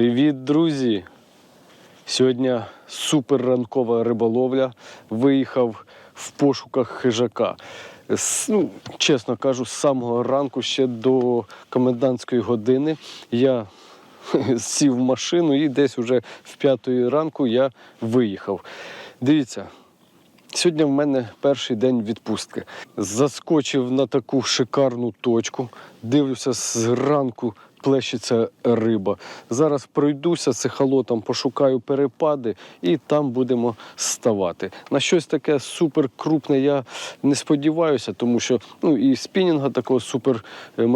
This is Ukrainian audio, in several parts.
Привіт, друзі! Сьогодні супер ранкова риболовля. Виїхав в пошуках хижака. Ну, чесно кажу, з самого ранку ще до комендантської години я сів в машину і десь уже в п'ятої ранку я виїхав. Дивіться, Сьогодні в мене перший день відпустки. Заскочив на таку шикарну точку. Дивлюся, зранку плещеться риба. Зараз пройдуся з пошукаю перепади і там будемо ставати. На щось таке супер крупне я не сподіваюся, тому що ну, і спінінга такого супер е,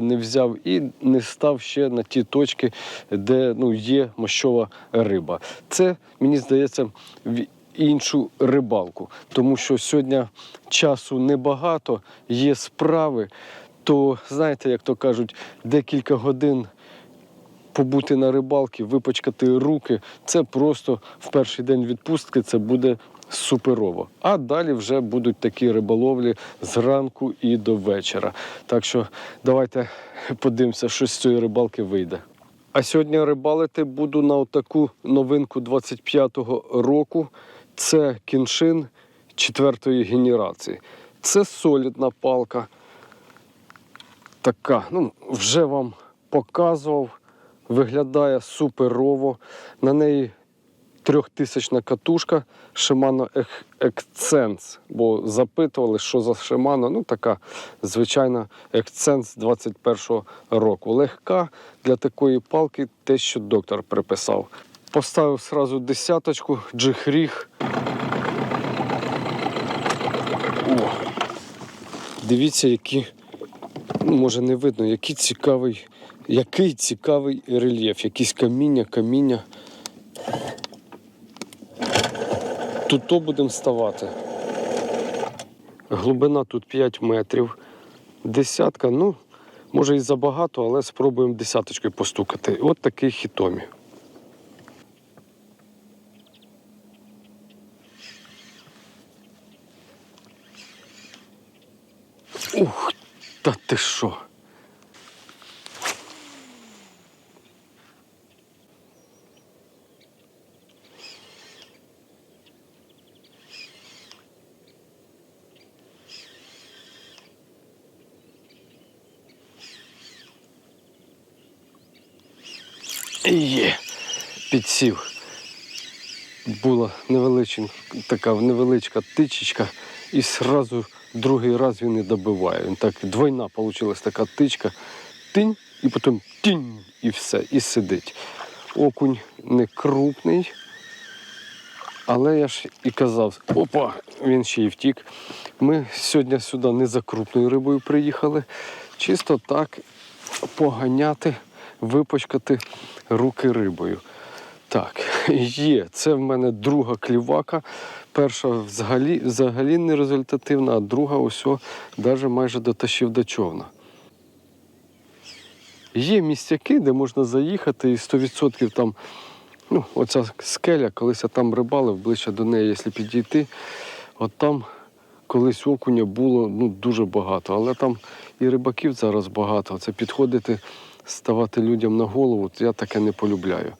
не взяв, і не став ще на ті точки, де ну, є мощова риба. Це, мені здається, в- іншу рибалку, тому що сьогодні часу небагато, є справи. То знаєте, як то кажуть, декілька годин побути на рибалці, випачкати руки це просто в перший день відпустки це буде суперово. А далі вже будуть такі риболовлі зранку і до вечора. Так що давайте подивимося, що з цієї рибалки вийде. А сьогодні рибалити буду на отаку новинку 25-го року. Це кіншин четвертої генерації. Це солідна палка. Така, ну, вже вам показував. Виглядає суперово. На неї трьохтисячна катушка Shimano Excense, бо запитували, що за Shimano. Ну, така звичайна Excense 21-го року. Легка для такої палки те, що доктор приписав. Поставив сразу десяточку, джихріг. О, дивіться, які, ну, може не видно, який цікавий, який цікавий рельєф, якісь каміння, каміння. Тут то будемо ставати. Глибина тут 5 метрів. Десятка, ну, може і забагато, але спробуємо десяточкою постукати. От такий хітомі. Ух, та ти що? Є, підсів. Була невеличка, така невеличка тичечка, і сразу другий раз він не добиває. Він так двойна вийшла така тичка, тинь, і потім тінь, і все, і сидить. Окунь не крупний, але я ж і казав, опа, він ще й втік. Ми сьогодні сюди не за крупною рибою приїхали, чисто так поганяти, випачкати руки рибою. Так, є. Це в мене друга клівака. Перша взагалі, взагалі не результативна, а друга ось навіть майже дотащив до човна. Є місцяки, де можна заїхати і 100% там, ну, оця скеля, колись я там рибалив, ближче до неї, якщо підійти, от там колись окуня було ну, дуже багато, але там і рибаків зараз багато. Це підходити, ставати людям на голову, я таке не полюбляю.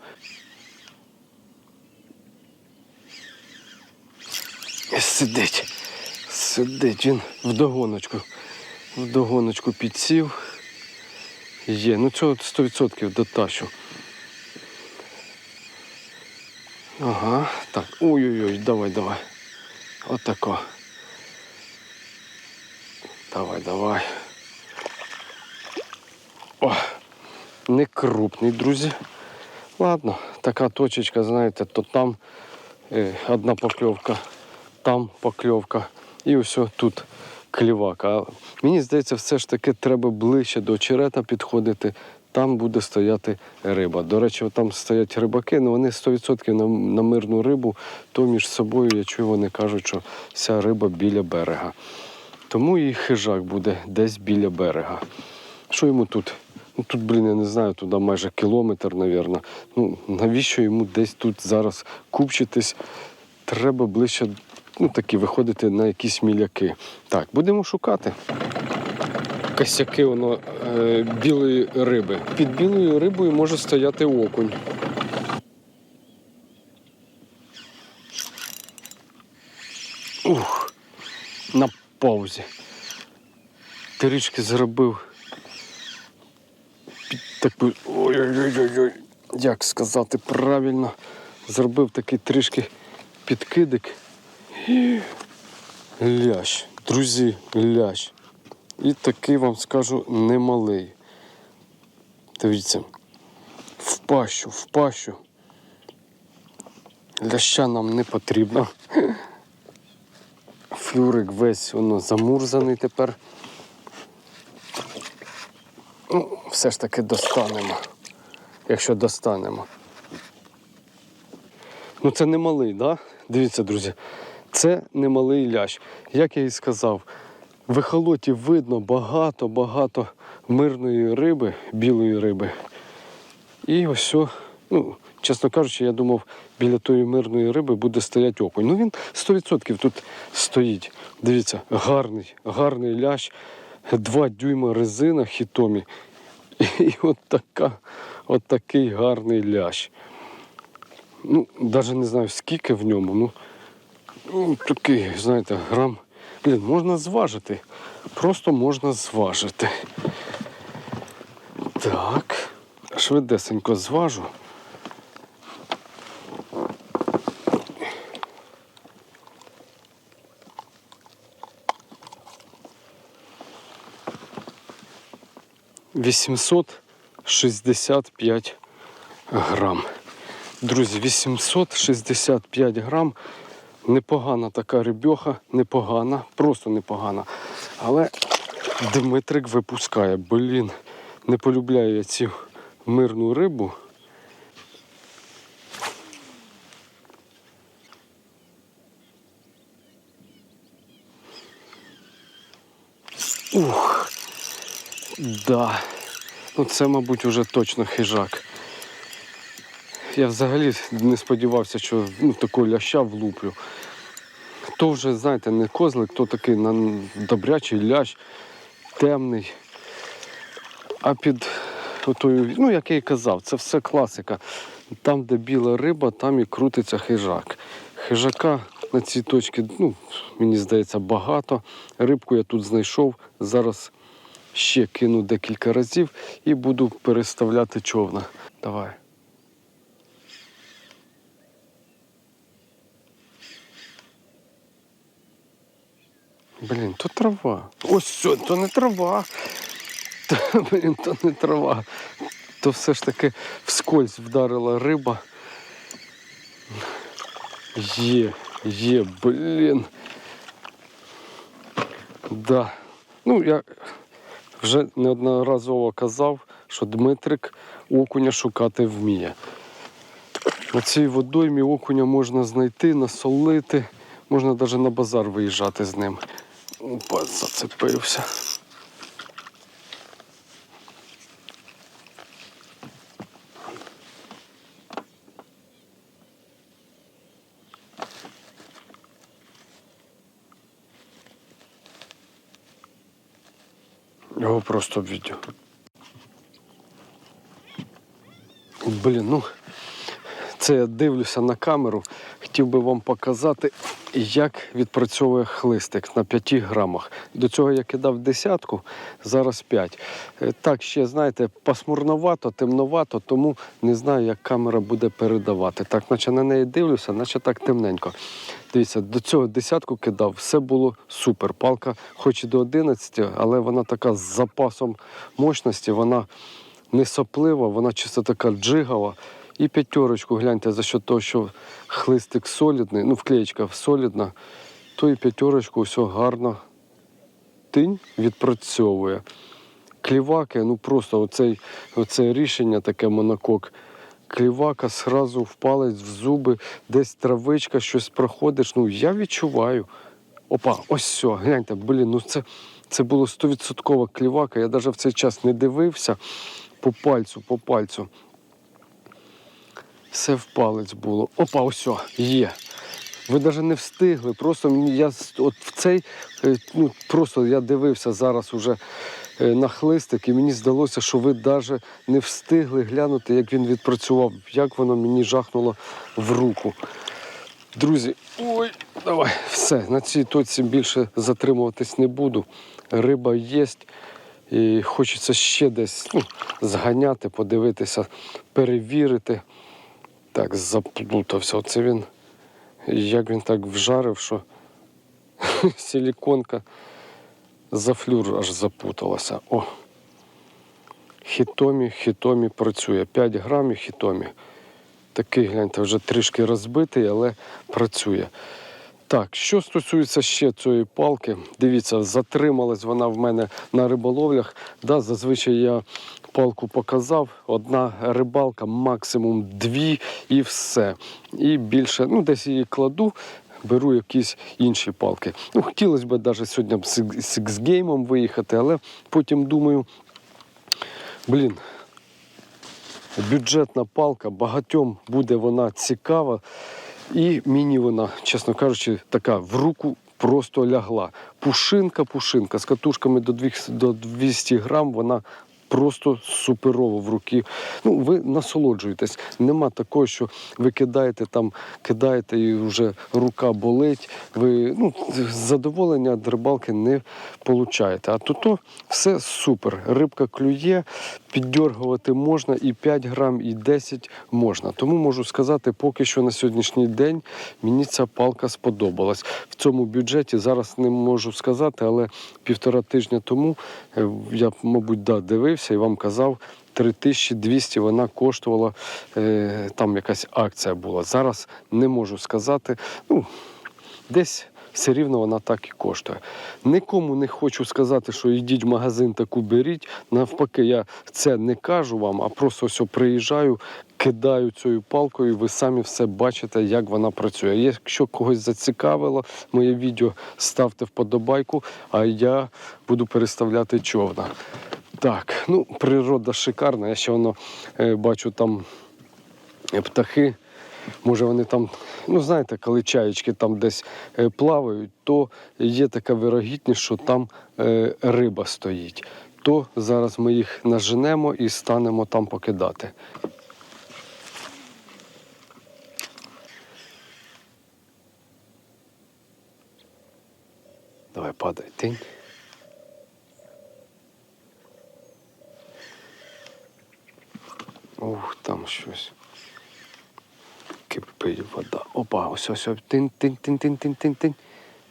Сидить, сидить він вдогоночку. Вдогоночку підсів. Є, ну цього 100% дотащу. Ага, так. Ой-ой-ой, давай, давай. Отако. Давай, давай. О, не крупний, друзі. Ладно, така точечка, знаєте, то там е, одна покльовка, там покльовка. І ось тут клівака. Мені здається, все ж таки треба ближче до очерета підходити. Там буде стояти риба. До речі, там стоять рибаки, але вони 100% на, на мирну рибу, то між собою я чую, вони кажуть, що вся риба біля берега. Тому і хижак буде десь біля берега. Що йому тут? Ну тут, блін, я не знаю, туди майже кілометр, мабуть. Ну, навіщо йому десь тут зараз купчитись? Треба ближче, ну такі, виходити на якісь міляки. Так, будемо шукати. косяки воно е, білої риби. Під білою рибою може стояти окунь. Ух, на паузі. Трішки зробив під таку. Ой-ой-ой-ой. Як сказати правильно? Зробив такий трішки підкидик. Лящ. Друзі, лящ. І такий вам скажу немалий. Дивіться. В пащу, в пащу. Ляща нам не потрібно. Флюрик весь воно замурзаний тепер. Ну, все ж таки достанемо. Якщо достанемо. Ну це не малий, да? Дивіться, друзі. Це не малий лящ. Як я і сказав, в ехолоті видно багато-багато мирної риби, білої риби. І ось, ну, чесно кажучи, я думав, біля тої мирної риби буде стояти окунь. Ну він 100% тут стоїть. Дивіться, гарний, гарний лящ, 2 дюйма резина хітомі. І от, така, от такий гарний лящ. Ну, навіть не знаю, скільки в ньому. Ну, ну такий, знаєте, грам. Блін, можна зважити. Просто можна зважити. Так. Швидесенько зважу. Вісімсот шістдесят п'ять грам. Друзі, 865 грам. Непогана така рибьоха, непогана, просто непогана. Але Дмитрик випускає. Блін, не полюбляю я цю мирну рибу. Ух, да. Ну це, мабуть, уже точно хижак. Я взагалі не сподівався, що ну, такого ляща влуплю. То вже, знаєте, не козлик, то такий добрячий лящ, темний. А під отою, ну як я і казав, це все класика. Там, де біла риба, там і крутиться хижак. Хижака на цій точці, ну, мені здається, багато. Рибку я тут знайшов. Зараз ще кину декілька разів і буду переставляти човна. Давай. Блін, то трава. Ось що, то не трава. Та, блін, то не трава. То все ж таки вскользь вдарила риба. Є, є, блін. Да. Ну, я вже неодноразово казав, що Дмитрик окуня шукати вміє. На цій водоймі окуня можна знайти, насолити, можна навіть на базар виїжджати з ним. Опа, зацепився. Його просто відео. Блін, ну це я дивлюся на камеру. Хотів би вам показати, як відпрацьовує хлистик на 5 грамах. До цього я кидав десятку, зараз 5. Е, Так, ще, знаєте, пасмурновато, темновато, тому не знаю, як камера буде передавати. Так, наче на неї дивлюся, наче так темненько. Дивіться, до цього десятку кидав, все було супер. Палка, хоч і до 11, але вона така з запасом мощності, вона не соплива, вона чисто така джигава. І п'ятерочку, гляньте, за що того, що хлистик солідний, ну, вклеєчка солідна, то і п'ятерочку все гарно тинь відпрацьовує. Кліваки, ну просто оцей, оце рішення таке монокок. Клівака сразу в палець, в зуби, десь травичка, щось проходиш. Ну, я відчуваю. Опа, ось все, гляньте, блін, ну це, це було 100% клівака. Я навіть в цей час не дивився по пальцю, по пальцю. Все в палець було. Опа, ось, є. Ви навіть не встигли. Просто я от в цей, е, ну просто я дивився зараз уже е, на хлистик, і мені здалося, що ви навіть не встигли глянути, як він відпрацював, як воно мені жахнуло в руку. Друзі, ой, давай, все, на цій точці більше затримуватись не буду. Риба є. І хочеться ще десь ну, зганяти, подивитися, перевірити. Так, заплутався. Оце він. Як він так вжарив, що силіконка за флюр аж запуталася. О. Хітомі, хітомі працює. 5 грамів хітомі. Такий, гляньте, вже трішки розбитий, але працює. Так, що стосується ще цієї палки, дивіться, затрималась вона в мене на риболовлях. Да, зазвичай я палку показав, одна рибалка, максимум дві і все. І більше, ну, десь її кладу, беру якісь інші палки. Ну, хотілося б навіть сьогодні з X-геймом виїхати, але потім думаю, блін, бюджетна палка, багатьом буде вона цікава. І мені вона, чесно кажучи, така в руку просто лягла. Пушинка, пушинка з катушками до 200 грам, вона просто суперово в руки. Ну, ви насолоджуєтесь. Нема такого, що ви кидаєте там, кидаєте і вже рука болить. Ви ну, задоволення від рибалки не получаєте. А тут все супер. Рибка клює, піддергувати можна і 5 грам, і 10 можна. Тому можу сказати, поки що на сьогоднішній день мені ця палка сподобалась. В цьому бюджеті зараз не можу сказати, але півтора тижня тому е, я, мабуть, да, дивився і вам казав. 3200 вона коштувала, е, там якась акція була. Зараз не можу сказати. Ну, десь все рівно вона так і коштує. Нікому не хочу сказати, що йдіть в магазин таку беріть. Навпаки, я це не кажу вам, а просто ось приїжджаю, кидаю цією палкою, і ви самі все бачите, як вона працює. Якщо когось зацікавило моє відео, ставте вподобайку, а я буду переставляти човна. Так, ну природа шикарна. Я ще воно е, бачу там е, птахи. Може, вони там, ну знаєте, коли чаєчки там десь е, плавають, то є така вирогідність, що там е, риба стоїть. То зараз ми їх наженемо і станемо там покидати. Давай падай, тинь. Ух, там щось. Кипить вода. Опа, ось ось ось. Тин, тин, тин, тин, тин, тин, тин.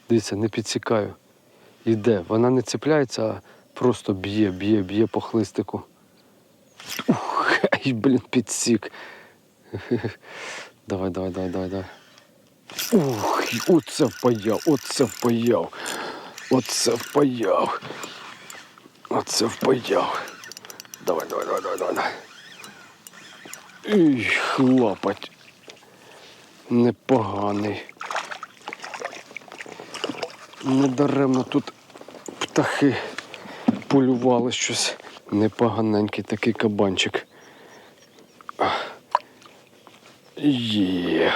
Дивіться, не підсікаю. Іде. Вона не цепляється, а просто б'є, б'є, б'є по хлистику. Ух, ай, блін, підсік. Давай, давай, давай, давай, давай. Ух, оце впаяв, оце впаяв. Оце впаяв. Оце впаяв. Давай, давай, давай, давай, давай. Іх, лапать. Непоганий. Недаремно тут птахи полювали щось. Непоганенький такий кабанчик. Є.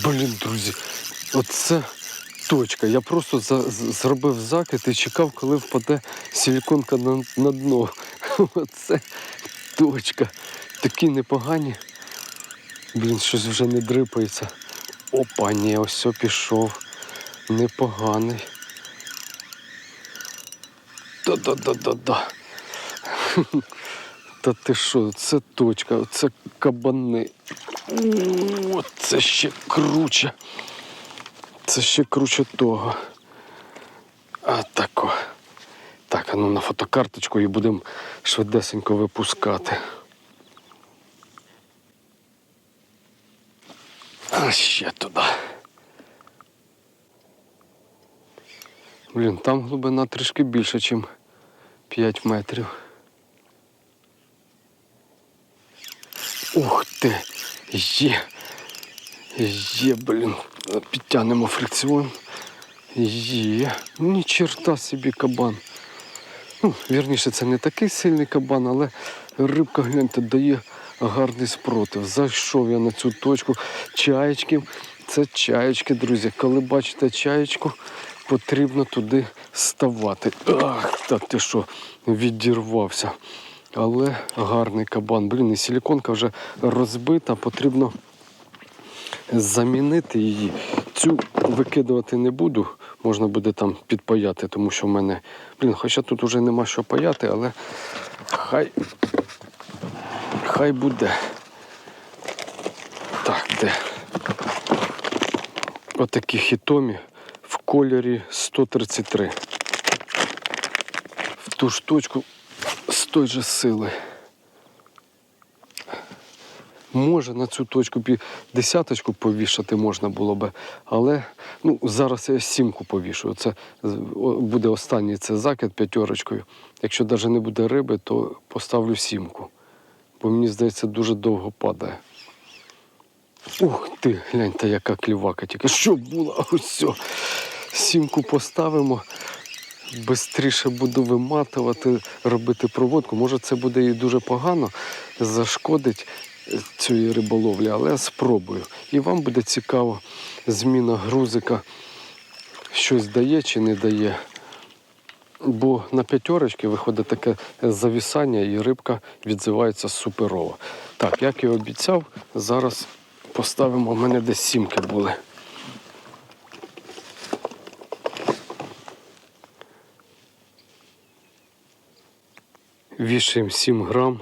Блін, друзі, оце точка. Я просто за, зробив закид і чекав, коли впаде силіконка на, на дно. Оце точка. Такі непогані. Блін, щось вже не дрипається. Опа, ні, ось пішов. Непоганий. Да-да-да-да-да. Та ти що, це точка, це кабани. О, це ще круче. Це ще круче того. А тако. Так, а ну на фотокарточку і будемо швидесенько випускати. А ще туди. Блін, там глибина трішки більше, ніж 5 метрів. Ух ти! Є! Є, блін, підтягнемо фрикціон. Є. Ні черта собі кабан. Ну, вірніше, це не такий сильний кабан, але рибка, гляньте, дає гарний спротив. Зайшов я на цю точку. Чаєчки. Це чаєчки, друзі. Коли бачите чаєчку, потрібно туди ставати. Ах, та ти що, відірвався. Але гарний кабан. Блін, і силіконка вже розбита, потрібно замінити її. Цю викидувати не буду, можна буде там підпаяти, тому що в мене, блін, хоча тут вже нема що паяти, але хай, хай буде. Так, де? Отакі хітомі в кольорі 133. В ту ж точку з той же сили. Може на цю точку десяточку повішати можна було би, але ну, зараз я сімку повішую. Це буде останній це закид п'ятерочкою. Якщо навіть не буде риби, то поставлю сімку. Бо мені здається, дуже довго падає. Ух ти, гляньте, яка клівака тільки. Що було? Ось все. Сімку поставимо. Бистріше буду виматувати, робити проводку. Може, це буде і дуже погано, зашкодить е, цієї риболовлі, але я спробую. І вам буде цікаво, зміна грузика щось дає чи не дає. Бо на п'ятерочки виходить таке завісання, і рибка відзивається суперово. Так, як і обіцяв, зараз поставимо. У мене десь сімки були. Вішаємо 7 грам.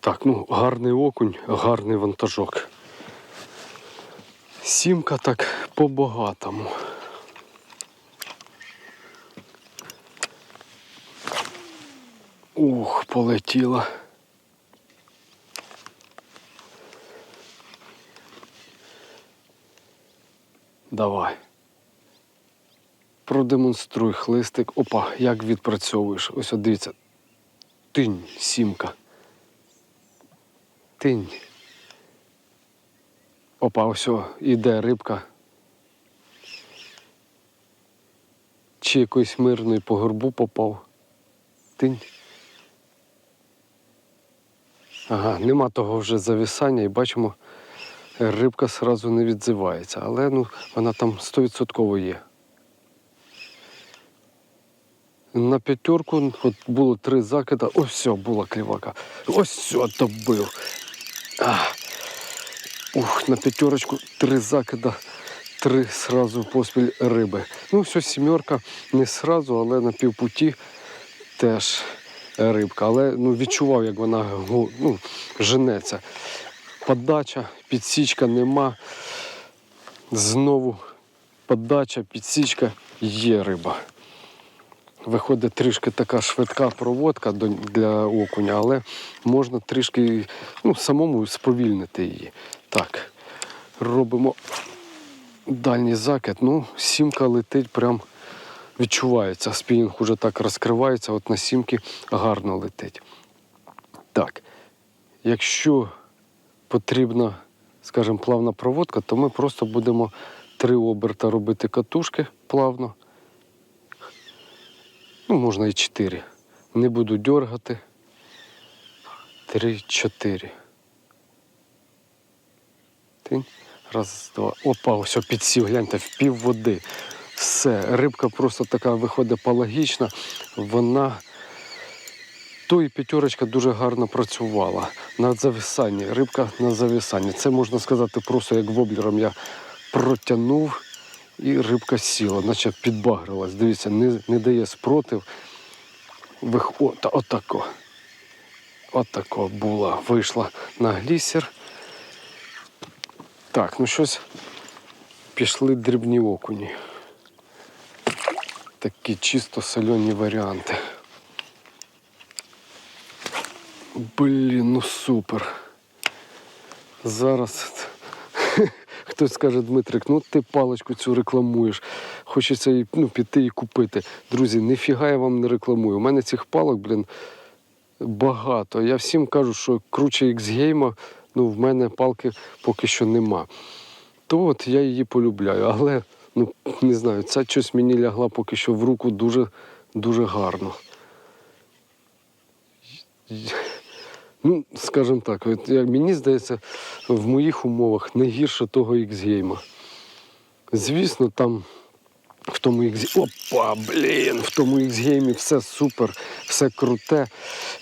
Так, ну, гарний окунь, гарний вантажок. Сімка так по-багатому. Ух, полетіла. Давай. Продемонструй хлистик. Опа, як відпрацьовуєш. Ось от дивіться. Тинь, сімка. Тинь. Опа, ось іде рибка. Чи якоїсь мирної по горбу попав. Тинь. Ага, нема того вже завісання і бачимо, рибка сразу не відзивається, але ну, вона там 100% є. На п'ятерку от було три закида. Ось все, була клівака. Ось все, добив. Ух, на п'ятерочку три закида, три сразу поспіль риби. Ну, все, сімерка не сразу, але на півпуті теж рибка. Але ну, відчував, як вона ну, женеться. Подача, підсічка нема. Знову подача, підсічка, є риба. Виходить трішки така швидка проводка для окуня, але можна трішки ну, самому сповільнити її. Так, робимо дальній закид. Ну, сімка летить, прям відчувається. Спінінг уже так розкривається, от на сімки гарно летить. Так, якщо потрібна, скажімо, плавна проводка, то ми просто будемо три оберта робити катушки плавно. Ну, можна і чотири. Не буду дергати. Три, чотири. Тинь. Раз, два. Опа, ось підсів, гляньте, в пів води. Все, рибка просто така виходить палагічна. Вона. То і п'ятерочка дуже гарно працювала на зависанні. Рибка на зависанні. Це можна сказати, просто як воблером я протягнув і рибка сіла, наче підбагрилась. Дивіться, не, не дає спротив. Вих... О, та, отако. Отако була. Вийшла на глісер. Так, ну щось пішли дрібні окуні. Такі чисто сольоні варіанти. Блін, ну супер. Зараз хтось скаже, Дмитрик, ну ти паличку цю рекламуєш. Хочеться ну, піти і купити. Друзі, ніфіга я вам не рекламую. У мене цих палок, блін, багато. Я всім кажу, що круче X-гейма ну, в мене палки поки що нема. То от я її полюбляю. Але ну, не знаю, ця щось мені лягла поки що в руку дуже, дуже гарно. Ну, скажімо так, от, я- мені здається, в моїх умовах не гірше того X-гейма. Звісно, там в тому X... Опа, блін, в тому X-геймі все супер, все круте.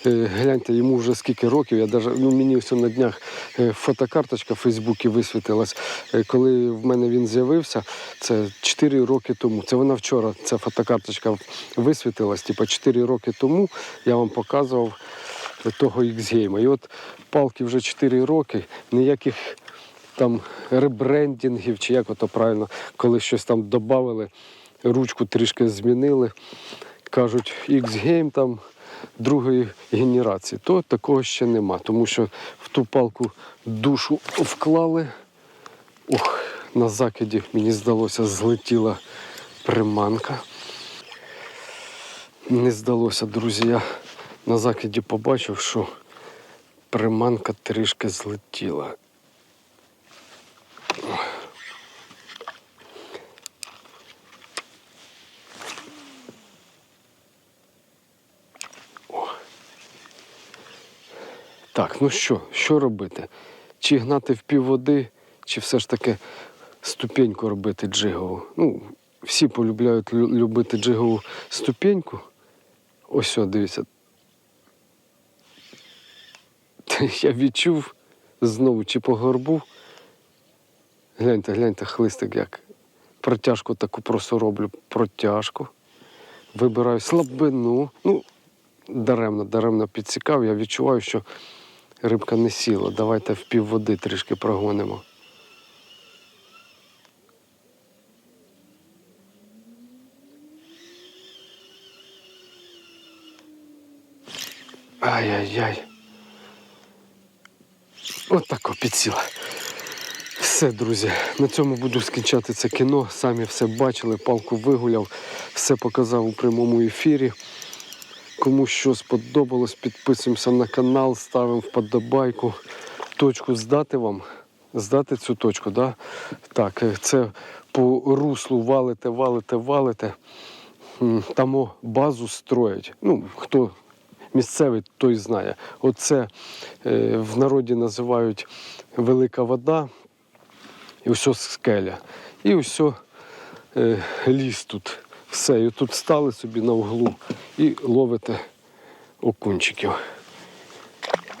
Е, гляньте, йому вже скільки років. Я даже, ну, мені все на днях е, фотокарточка в Фейсбуці висвітилась. Е, коли в мене він з'явився, це 4 роки тому. Це вона вчора, ця фотокарточка висвітилась. Типа 4 роки тому я вам показував того X-гейма. І от палки вже 4 роки, ніяких там ребрендінгів, чи як ото правильно, коли щось там додали, ручку трішки змінили. Кажуть, X-Game там другої генерації, то такого ще нема, тому що в ту палку душу вклали. Ох, на закиді, мені здалося, злетіла приманка. Не здалося, друзі. Я на закиді побачив, що приманка трішки злетіла. Так, ну що, що робити? Чи гнати в півводи, чи все ж таки ступеньку робити джигову? Ну, всі полюбляють любити джигову ступеньку. Ось, о, дивіться. Я відчув знову чи по горбу. Гляньте, гляньте, хлистик як. Протяжку таку просто роблю. Протяжку. Вибираю слабину. Ну, даремно, даремно підсікав. Я відчуваю, що рибка не сіла. Давайте в пів води трішки прогонимо. Ай-яй-яй. Отако підсіла. Все, друзі, на цьому буду скінчати це кіно. Самі все бачили, палку вигуляв, все показав у прямому ефірі. Кому що сподобалось, підписуємося на канал, ставимо вподобайку. Точку здати вам. Здати цю точку, да? так? е, Це по руслу валите, валите, валите. Там базу строять. Ну, хто місцевий, той знає. Оце е, в народі називають велика вода, і все скеля. І все ліс тут. Все. І тут стали собі на углу і ловите окунчиків.